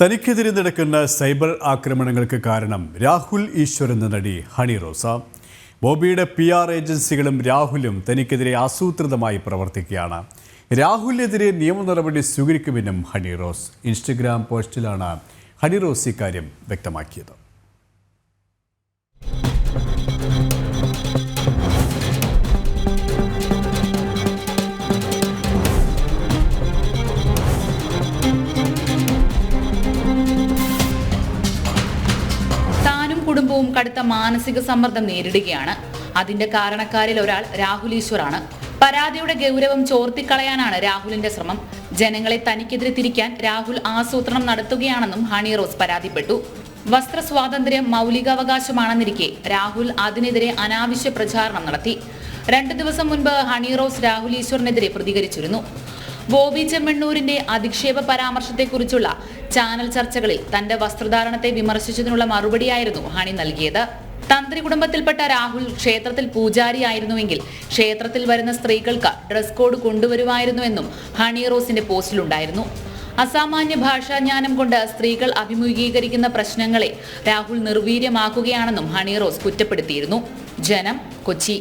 തനിക്കെതിരെ നടക്കുന്ന സൈബർ ആക്രമണങ്ങൾക്ക് കാരണം രാഹുൽ ഈശ്വർ എന്ന നടി ഹണി റോസ. ബോബിയുടെ പി ആർ ഏജൻസികളും രാഹുലും തനിക്കെതിരെ ആസൂത്രിതമായി പ്രവർത്തിക്കുകയാണ്. രാഹുലിനെതിരെ നിയമ നടപടി സ്വീകരിക്കുമെന്നും ഹണി റോസ് ഇൻസ്റ്റഗ്രാം പോസ്റ്റിലാണ് ഹണി റോസ് ഇക്കാര്യം വ്യക്തമാക്കിയത്. കുടുംബവും കടുത്ത മാനസിക സമ്മർദ്ദം നേരിടുകയാണ്. അതിന്റെ കാരണക്കാരിൽ ഒരാൾ രാഹുൽ പരാതിയുടെ ഗൗരവം ചോർത്തിക്കളയാനാണ് രാഹുലിന്റെ ശ്രമം. ജനങ്ങളെ തനിക്കെതിരെ തിരിക്കാൻ രാഹുൽ ആസൂത്രണം നടത്തുകയാണെന്നും ഹണി റോസ് പരാതിപ്പെട്ടു. വസ്ത്ര സ്വാതന്ത്ര്യം മൗലികാവകാശമാണെന്നിരിക്കെ രാഹുൽ അതിനെതിരെ അനാവശ്യ പ്രചാരണം നടത്തി. രണ്ടു ദിവസം മുൻപ് ഹണി റോസ് രാഹുൽ ഈശ്വറിനെതിരെ പ്രതികരിച്ചിരുന്നു. ബോബി ചെമ്മണ്ണൂരിന്റെ അധിക്ഷേപ പരാമർശത്തെക്കുറിച്ചുള്ള ചാനൽ ചർച്ചകളിൽ തന്റെ വസ്ത്രധാരണത്തെ വിമർശിച്ചതിനുള്ള മറുപടിയായിരുന്നു ഹണി നൽകിയത്. തന്ത്രി കുടുംബത്തിൽപ്പെട്ട രാഹുൽ ക്ഷേത്രത്തിൽ പൂജാരിയായിരുന്നുവെങ്കിൽ ക്ഷേത്രത്തിൽ വരുന്ന സ്ത്രീകൾക്ക് ഡ്രസ് കോഡ് കൊണ്ടുവരുമായിരുന്നുവെന്നും ഹണി റോസിന്റെ പോസ്റ്റിലുണ്ടായിരുന്നു. അസാമാന്യ ഭാഷാജ്ഞാനം കൊണ്ട് സ്ത്രീകൾ അഭിമുഖീകരിക്കുന്ന പ്രശ്നങ്ങളെ രാഹുൽ നിർവീര്യമാക്കുകയാണെന്നും ഹണി റോസ് കുറ്റപ്പെടുത്തിയിരുന്നു. ജനം കൊച്ചി.